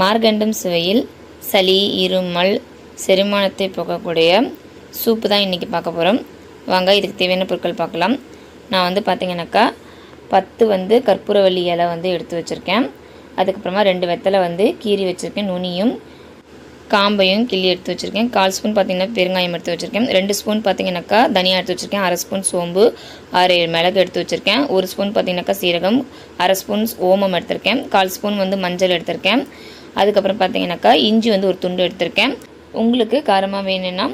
மார்கண்டம் சுவையில் சளி இருமல் செரிமானத்தை போக்கக்கூடிய சூப்பு தான் இன்றைக்கி பார்க்க போகிறோம் வாங்க இதுக்கு தேவையான பொருட்கள் பார்க்கலாம். நான் வந்து பார்த்தீங்கன்னாக்கா பத்து வந்து கற்பூரவள்ளி இலை வந்து எடுத்து வச்சுருக்கேன். அதுக்கப்புறமா ரெண்டு வெத்தலை வந்து கீறி வச்சுருக்கேன் நுனியும் காம்பையும் கிள்ளி எடுத்து வச்சுருக்கேன். கால் ஸ்பூன் பார்த்திங்கன்னா பெருங்காயம் எடுத்து வச்சுருக்கேன். ரெண்டு ஸ்பூன் பார்த்தீங்கன்னாக்கா தனியாக எடுத்து வச்சுருக்கேன். அரை ஸ்பூன் சோம்பு ஆறு ஏழு மிளகு எடுத்து வச்சுருக்கேன். ஒரு ஸ்பூன் பார்த்திங்கனாக்கா சீரகம் அரை ஸ்பூன் ஓமம் எடுத்திருக்கேன். கால் ஸ்பூன் வந்து மஞ்சள் எடுத்திருக்கேன். அதுக்கப்புறம் பார்த்தீங்கன்னாக்கா இஞ்சி வந்து ஒரு துண்டு எடுத்திருக்கேன். உங்களுக்கு காரமாக வேணும்னா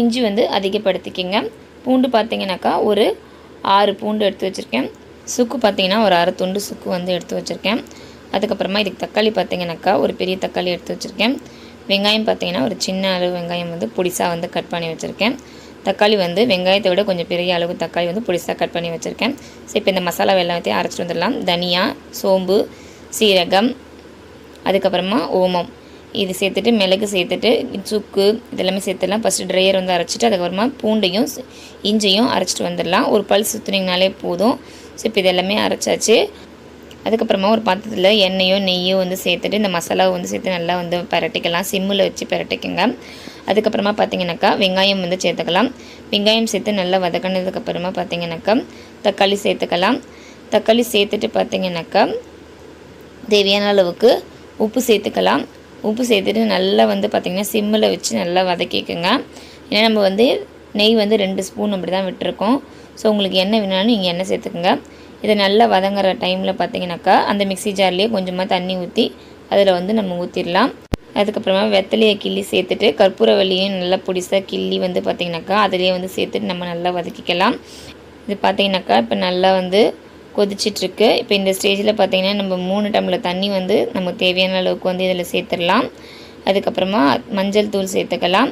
இஞ்சி வந்து அதிகப்படுத்திக்கிங்க. பூண்டு பார்த்தீங்கன்னாக்கா ஒரு ஆறு பூண்டு எடுத்து வச்சுருக்கேன். சுக்கு பார்த்தீங்கன்னா ஒரு அரை துண்டு சுக்கு வந்து எடுத்து வச்சுருக்கேன். அதுக்கப்புறமா இதுக்கு தக்காளி பார்த்திங்கனாக்கா ஒரு பெரிய தக்காளி எடுத்து வச்சுருக்கேன். வெங்காயம் பார்த்தீங்கன்னா ஒரு சின்ன அளவு வெங்காயம் வந்து பொடிசாக வந்து கட் பண்ணி வச்சுருக்கேன். தக்காளி வந்து வெங்காயத்தை விட கொஞ்சம் பெரிய அளவு தக்காளி வந்து பொடிசாக கட் பண்ணி வச்சுருக்கேன். ஸோ இப்போ இந்த மசாலா எல்லாத்தையும் அரைச்சிட்டு வந்துடலாம். தனியா சோம்பு சீரகம் அதுக்கப்புறமா ஓமம். இது சேர்த்துட்டு மிளகு சேர்த்துட்டு சுக்கு இதெல்லாமே சேர்த்துடலாம். ஃபஸ்ட்டு ட்ரையர் வந்து அரைச்சிட்டு அதுக்கப்புறமா பூண்டையும் ஸ்- இஞ்சியும் அரைச்சிட்டு வந்துடலாம். ஒரு பல் சுற்றுனீங்கனாலே போதும். ஸோ இப்போ இதெல்லாமே அரைச்சாச்சு. அதுக்கப்புறமா ஒரு பாத்திரத்தில் எண்ணெயோ நெய்யோ வந்து சேர்த்துட்டு இந்த மசாலாவை வந்து சேர்த்து நல்லா வந்து பரட்டிக்கலாம். சிம்மில் வச்சு பரட்டிக்கோங்க. அதுக்கப்புறமா பார்த்தீங்கன்னாக்கா வெங்காயம் வந்து சேர்த்துக்கலாம். வெங்காயம் சேர்த்து நல்லா வதக்கினதுக்கப்புறமா பார்த்தீங்கன்னாக்கா தக்காளி சேர்த்துக்கலாம். தக்காளி சேர்த்துட்டு பார்த்தீங்கன்னாக்கா தேவையான அளவுக்கு உப்பு சேர்த்துக்கலாம். உப்பு சேர்த்துட்டு நல்லா வந்து பார்த்திங்கன்னா சிம்மில் வச்சு நல்லா வதக்கிக்கோங்க. ஏன்னா நம்ம வந்து நெய் வந்து ரெண்டு ஸ்பூன் அப்படி தான் விட்டுருக்கோம். ஸோ உங்களுக்கு என்ன வேணாலும் நீங்கள் எண்ணெய் சேர்த்துக்கோங்க. இதை நல்லா வதங்குற டைமில் பார்த்தீங்கன்னாக்கா அந்த மிக்ஸி ஜார்லேயே கொஞ்சமாக தண்ணி ஊற்றி அதில் வந்து நம்ம ஊற்றிடலாம் அதுக்கப்புறமா வெத்தலையை கிள்ளி சேர்த்துட்டு கற்பூரவள்ளியும் நல்லா பொடிசாக கிள்ளி வந்து பார்த்திங்கனாக்கா அதிலே வந்து சேர்த்துட்டு நம்ம நல்லா வதக்கிக்கலாம். இது பார்த்தீங்கன்னாக்கா இப்போ நல்லா வந்து கொதிச்சிட்ருக்கு. இப்போ இந்த ஸ்டேஜில் பார்த்திங்கன்னா நம்ம மூணு டம்ளர் தண்ணி வந்து நமக்கு தேவையான அளவுக்கு வந்து இதில் சேர்த்துடலாம். அதுக்கப்புறமா மஞ்சள் தூள் சேர்த்துக்கலாம்.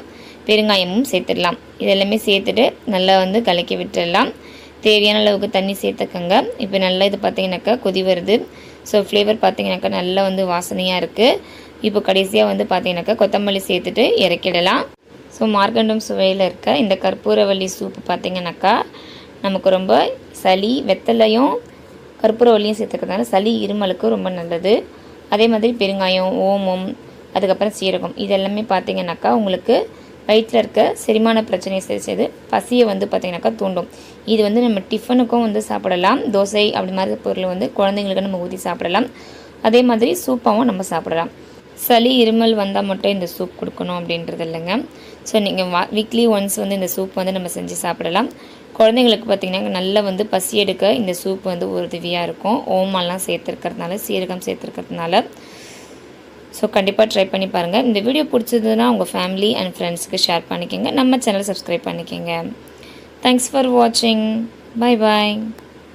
பெருங்காயமும் சேர்த்துடலாம். இதெல்லாமே சேர்த்துட்டு நல்லா வந்து கலக்கி விட்டுடலாம். தேவையான அளவுக்கு தண்ணி சேர்த்துக்கங்க. இப்போ நல்லா இது பார்த்திங்கனாக்கா கொதி வருது. ஸோ ஃப்ளேவர் பார்த்திங்கனாக்கா நல்லா வந்து வாசனையாக இருக்குது இப்போ கடைசியாக வந்து பார்த்திங்கனாக்கா கொத்தமல்லி சேர்த்துட்டு இறக்கிடலாம். ஸோ மார்க்கண்டம் சுவையில் இருக்க இந்த கற்பூரவள்ளி சூப்பு பார்த்திங்கனாக்கா நமக்கு ரொம்ப சளி வெத்தலையும் கற்பூரவள்ளியும் சேர்த்துக்கிறதுனால சளி இருமலுக்கு ரொம்ப நல்லது. அதே மாதிரி பெருங்காயம் ஓமம் அதுக்கப்புறம் சீரகம். இது எல்லாமே பார்த்தீங்கன்னாக்கா உங்களுக்கு வயிற்றில் இருக்க செரிமான பிரச்சனையை சரி செய்து பசியை வந்து பார்த்தீங்கன்னாக்கா தூண்டும். இது வந்து நம்ம டிஃபனுக்கும் வந்து சாப்பிடலாம். தோசை அப்படி மாதிரி பொருள் வந்து குழந்தைங்களுக்கு நம்ம ஊற்றி சாப்பிடலாம். அதே மாதிரி சூப்பாகவும் நம்ம சாப்பிடலாம். சளி இருமல் வந்தால் மட்டும் இந்த சூப் கொடுக்கணும் அப்படின்றது இல்லைங்க. ஸோ நீங்கள் வா வீக்லி ஒன்ஸ் வந்து இந்த சூப் வந்து நம்ம செஞ்சு சாப்பிடலாம். குழந்தைங்களுக்கு பார்த்திங்கன்னா நல்லா வந்து பசி எடுக்க இந்த சூப் வந்து உதவியாக இருக்கும். ஓமெல்லாம் சேர்த்துருக்கிறதுனால சீரகம் சேர்த்துருக்கிறதுனால. ஸோ கண்டிப்பாக ட்ரை பண்ணி பாருங்கள் இந்த வீடியோ பிடிச்சதுன்னா உங்கள் ஃபேமிலி அண்ட் ஃப்ரெண்ட்ஸுக்கு ஷேர் பண்ணிக்கோங்க. நம்ம சேனல் சப்ஸ்கிரைப் பண்ணிக்கோங்க. தேங்க்ஸ் ஃபார் வாட்சிங் பை பாய்